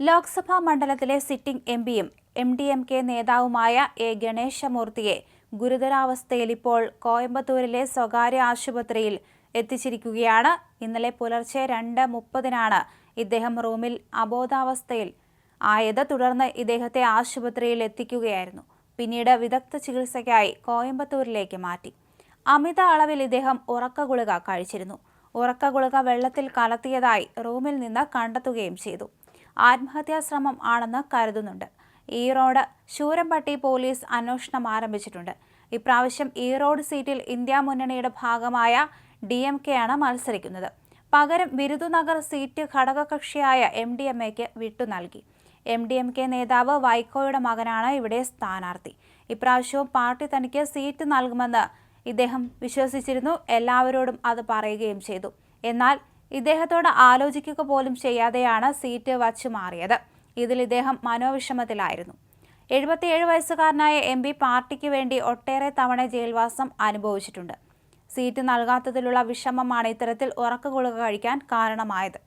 ലോക്സഭാ മണ്ഡലത്തിലെ sitting M പിയും M D M K നേതാവുമായ എ ഗണേശമൂർത്തിയെ ഗുരുതരാവസ്ഥയിൽ ഇപ്പോൾ കോയമ്പത്തൂരിലെ സ്വകാര്യ ആശുപത്രിയിൽ എത്തിച്ചിരിക്കുകയാണ്. ഇന്നലെ പുലർച്ചെ രണ്ട് മുപ്പതിനാണ് ഇദ്ദേഹം റൂമിൽ അബോധാവസ്ഥയിൽ ആയത്. തുടർന്ന് ഇദ്ദേഹത്തെ ആശുപത്രിയിൽ എത്തിക്കുകയായിരുന്നു. പിന്നീട് വിദഗ്ധ ചികിത്സയ്ക്കായി കോയമ്പത്തൂരിലേക്ക് മാറ്റി. അമിത അളവിൽ ഇദ്ദേഹം ഉറക്ക ഗുളിക കഴിച്ചിരുന്നു. ഉറക്ക ഗുളിക വെള്ളത്തിൽ കലർത്തിയതായി റൂമിൽ നിന്ന് കണ്ടെത്തുകയും ചെയ്തു. ആത്മഹത്യാ ശ്രമം ആണെന്ന് കരുതുന്നുണ്ട്. ഈറോഡ് ശൂരംപട്ടി പോലീസ് അന്വേഷണം ആരംഭിച്ചിട്ടുണ്ട്. ഇപ്രാവശ്യം ഈറോഡ് സീറ്റിൽ ഇന്ത്യ മുന്നണിയുടെ ഭാഗമായ ഡി എം കെയാണ് മത്സരിക്കുന്നത്. പകരം വിരുദുനഗർ സീറ്റ് ഘടകകക്ഷിയായ എം ഡി എം എക്ക് വിട്ടു നൽകി. എം ഡി എം കെ നേതാവ് വൈക്കോയുടെ മകനാണ് ഇവിടെ സ്ഥാനാർത്ഥി. ഇപ്രാവശ്യവും പാർട്ടി തനിക്ക് സീറ്റ് നൽകുമെന്ന് ഇദ്ദേഹം വിശ്വസിച്ചിരുന്നു. എല്ലാവരോടും അത് പറയുകയും ചെയ്തു. എന്നാൽ ഇദ്ദേഹത്തോട് ആലോചിക്കുക പോലും ചെയ്യാതെയാണ് സീറ്റ് വച്ചു മാറിയത്. ഇതിൽ ഇദ്ദേഹം മനോവിഷമത്തിലായിരുന്നു. എഴുപത്തിയേഴ് വയസ്സുകാരനായ എം പി പാർട്ടിക്ക് വേണ്ടി ഒട്ടേറെ തവണ ജയിൽവാസം അനുഭവിച്ചിട്ടുണ്ട്. സീറ്റ് നൽകാത്തതിലുള്ള വിഷമമാണ് ഇത്തരത്തിൽ ഉറക്കഗുളിക കഴിക്കാൻ കാരണമായത്.